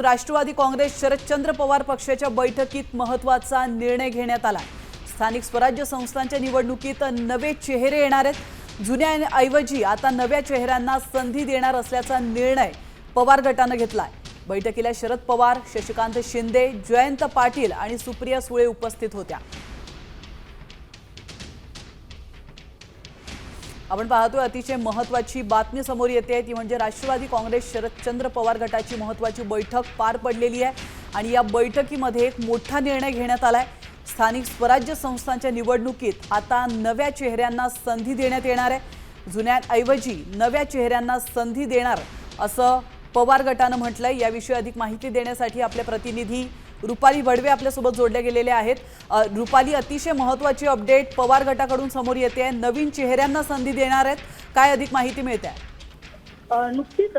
राष्ट्रवादी काँग्रेस शरदचंद्र पवार पक्षाच्या बैठकीत महत्त्वाचा निर्णय घेण्यात आला. स्थानिक स्वराज्य संस्थांच्या निवडणुकीत नवे चेहरे येणार आहेत. जुन्याऐवजी आता नव्या चेहऱ्यांना संधी देणार असल्याचा निर्णय पवार गटानं घेतलाय. बैठकीला शरद पवार शशिकांत शिंदे जयंत पाटील आणि सुप्रिया सुळे उपस्थित होत्या. आपण पाहतोय अतिशय महत्वाची बातमी समोर येते. ती म्हणजे राष्ट्रवादी काँग्रेस शरदचंद्र पवार गटाची महत्वाची बैठक पार पडलेली आहे. आणि या बैठकीमध्ये एक मोठा निर्णय घेण्यात आला आहे स्थानिक स्वराज्य संस्थांच्या निवडणुकीत आता नव्या चेहऱ्यांना संधी देण्यात येणार आहे. जुन्यांऐवजी नव्या चेहऱ्यांना संधी देणार असं पवार गटानं म्हटलंय. याविषयी अधिक माहिती देण्यासाठी आपले प्रतिनिधी रुपाली बडवे आपल्यासोबत जोडले गेलेले आहेत. रुपाली अतिशय महत्वाची अपडेट पवार गटाकडून समोर येते आहे. नवीन चेहऱ्यांना संधी देणार आहेत. काय अधिक माहिती मिळते? आहे नुकतीच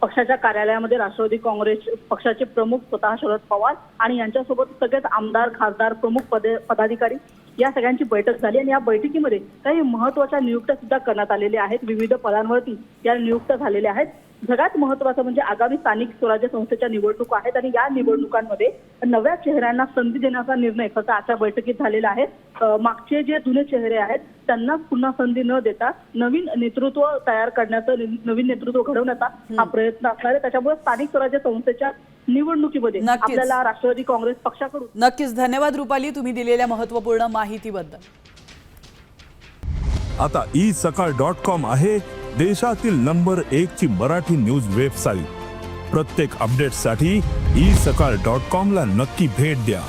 पक्षाच्या कार्यालयामध्ये राष्ट्रवादी काँग्रेस पक्षाचे प्रमुख स्वतः शरद पवार आणि यांच्यासोबत सगळेच आमदार खासदार प्रमुख पदे पदाधिकारी या सगळ्यांची बैठक झाली आणि या बैठकीमध्ये काही महत्त्वाच्या नियुक्त्या सुद्धा करण्यात आलेल्या आहेत. विविध पदांवरती या नियुक्त्या झालेल्या आहेत. सगळ्यात महत्वाचं म्हणजे आगामी स्थानिक स्वराज्य संस्थेच्या निवडणुका आहेत आणि या निवडणुकांमध्ये नव्या चेहऱ्यांना संधी देण्याचा निर्णय फक्त आजच्या बैठकीत झालेला आहे. मागचे जे जुने चेहरे आहेत त्यांना पुन्हा संधी न देता नवीन नेतृत्व तयार करण्याचं नवीन नेतृत्व घडवण्याचा हा प्रयत्न असणार आहे. त्याच्यामुळे स्थानिक स्वराज्य संस्थेच्या निवडणुकीमध्ये नक्कीच. आपल्याला राष्ट्रवादी काँग्रेस पक्षाकडून नक्कीच. धन्यवाद रुपाली तुम्ही दिलेल्या महत्त्वपूर्ण माहितीबद्दल. आता ई सकाळ डॉट कॉम आहे देशातील नंबर एक ची मराठी न्यूज वेबसाईट. प्रत्येक अपडेटसाठी ई सकाळ डॉट कॉम ला नक्की भेट द्या.